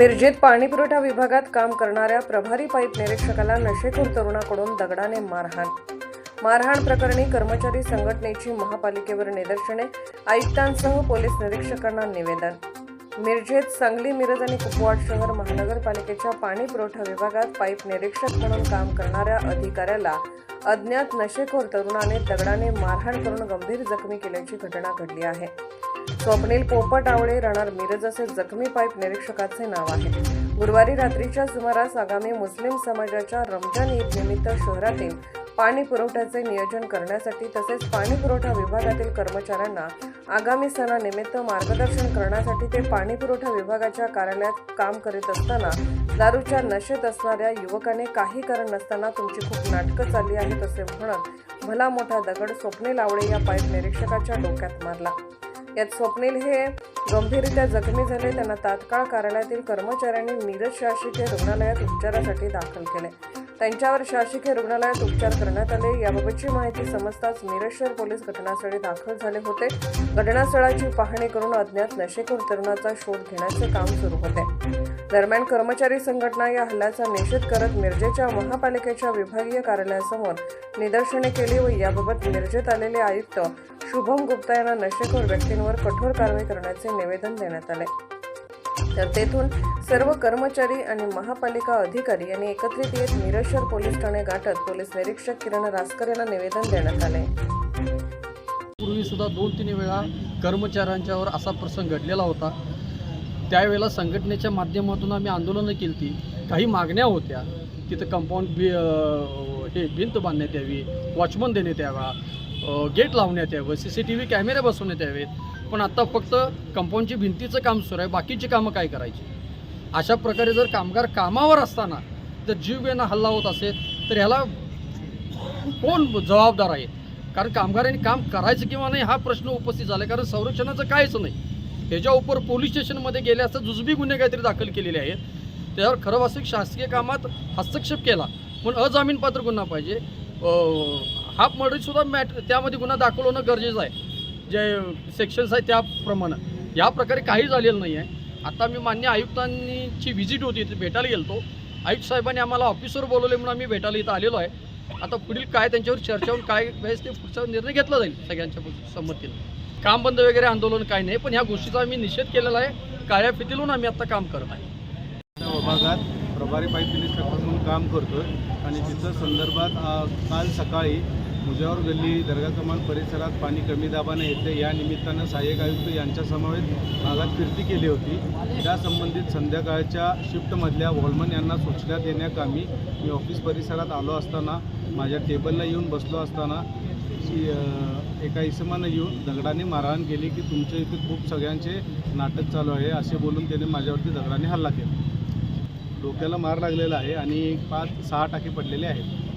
मिरजेत पाणीपुरवठा विभागात काम करणाऱ्या प्रभारी पाईप निरीक्षकाला नशेखोर तरुणाकडून दगडाने मारहाण. मारहाण प्रकरणी कर्मचारी संघटनेची महापालिकेवर निदर्शने आयुक्तांसह पोलीस निरीक्षकांना निवेदन. मिरजेत सांगली मिरज आणि कुपवाड शहर महानगरपालिकेच्या पाणी पुरवठा विभागात पाईप निरीक्षक म्हणून काम करणाऱ्या अधिकाऱ्याला अज्ञात नशेखोर तरुणाने दगडाने मारहाण करून गंभीर जखमी केल्याची घटना घडली आहे. स्वप्नील पोपट आवळे राहणार मिरज असे जखमी पाईप निरीक्षकाचे नाव आहे. गुरुवारी रात्रीच्या सुमारास आगामी मुस्लिम समाजाच्या रमजान ईद निमित्त शहरातील पाणी पुरवठ्याचे नियोजन करण्यासाठी तसेच पाणी पुरवठा विभागातील कर्मचाऱ्यांना आगामी सणानिमित्त मार्गदर्शन करण्यासाठी ते पाणी पुरवठा विभागाच्या कार्यालयात काम करीत असताना दारूच्या नशेत असणाऱ्या युवकाने काही कारण नसताना तुमची खूप नाटकं चालली आहेत असे म्हणत भला मोठा दगड स्वप्ने लावळे या पाईप निरीक्षकाच्या डोक्यात मारला. यात स्वप्नील हे गंभीररित्या जखमी झाले. त्यांना तात्काळ कार्यालयातील कर्मचाऱ्यांनी मिरज शासकीय रुग्णालयात उपचारासाठी दाखल केले. त्यांच्यावर शासकीय रुग्णालयात उपचार करण्यात आले. याबाबतची माहिती समजताच मिरज पोलीस घटनास्थळी दाखल झाले होते. घटनास्थळाची पाहणी करून अज्ञात नशेखोर तरुणाचा शोध घेण्याचे काम सुरू होते. दरम्यान कर्मचारी संघटना या हल्ल्याचा निषेध करत मिरजेच्या महापालिकेच्या विभागीय कार्यालयासमोर निदर्शने केली व याबाबत मिरजेत आलेले आयुक्त शुभम गुप्ता यांना नशेखोर व्यक्तींवर कठोर कारवाई करण्याचे निवेदन देण्यात आले. तर तेथून सर्व कर्मचारी आणि महापालिका अधिकारी यांनी एकत्रित येत निरशर पोलीस ठाणे गाठत पोलीस निरीक्षक किरण रासकर यांना निवेदन देण्यात आले. पूर्वी सुद्धा दोन तीन वेळा कर्मचाऱ्यांच्यावर असा प्रसंग घडलेला होता. त्यावेळेला संघटनेच्या माध्यमातून आम्ही आंदोलनं केली ती काही मागण्या होत्या. तिथं कंपाऊंड बी हे भिंत बांधण्यात यावी वॉचमन देण्यात यावा गेट लावण्यात यावं सी सी टी व्ही कॅमेरे बसवण्यात यावेत पण आत्ता फक्त कंपाऊंडची भिंतीचं काम सुरू आहे बाकीची कामं काय करायची? अशा प्रकारे जर कामगार कामावर असताना जर जीवघेणा हल्ला होत असेल तर ह्याला कोण जबाबदार आहे? कारण कामगारांनी काम करायचं किंवा नाही हा प्रश्न उपस्थित झाला कारण संरक्षणाचं काहीच नाही. ह्याच्या उपर पोलीस स्टेशनमध्ये गेले असता जुजबी गुन्हे काहीतरी दाखल केलेले आहेत. त्यावर खरं वास्तविक शासकीय कामात हस्तक्षेप केला. पण अजामीनपात्र गुन्हा पाहिजे. हाफ मर्डरसुद्धा मॅट त्यामध्ये गुन्हा दाखल होणं गरजेचं आहे. जे सेक्शन्स आहे त्याप्रमाणे. या प्रकारे काही झालेलं नाही आहे. आता मी मान्य आयुक्तांची व्हिजिट होती इथे भेटायला गेलो आयुक्त साहेबांनी आम्हाला ऑफिसवर बोलवले म्हणून आम्ही भेटायला इथं आलेलो आहे. आता पुढील काय त्यांच्यावर चर्चा होऊन काय वेळेस ते पुढचा निर्णय घेतला जाईल सगळ्यांच्या संमतीनं. काम बंद वगैरे आंदोलन काय नाही पण ह्या गोष्टीचा आम्ही निषेध केलेला आहे. काळ्या फितीलून आम्ही आता काम करत आहे. विभागात प्रभारी पाईप म्हणून काम करतो आणि तिथं संदर्भात काल सकाळी मुजावर गल्ली दर्गा कमान परिसरात पाणी कमी दाबाने येते. या निमित्तानं सहाय्यक आयुक्त यांच्यासमवेत भागात फिरती केली होती. त्या संबंधित संध्याकाळच्या शिफ्टमधल्या वॉलमन यांना सूचना देण्याकामी मी ऑफिस परिसरात आलो असताना माझ्या टेबलला येऊन बसलो असताना शी- एका इसमानं येऊन दगडाने मारहाण केली की तुमच्या इथे खूप सगळ्यांचे नाटक चालू आहे असे बोलून त्याने माझ्यावरती दगडाने हल्ला केला. डोक्याला मार लागलेला आहे आणि पाच सहा टाके पडलेले आहेत.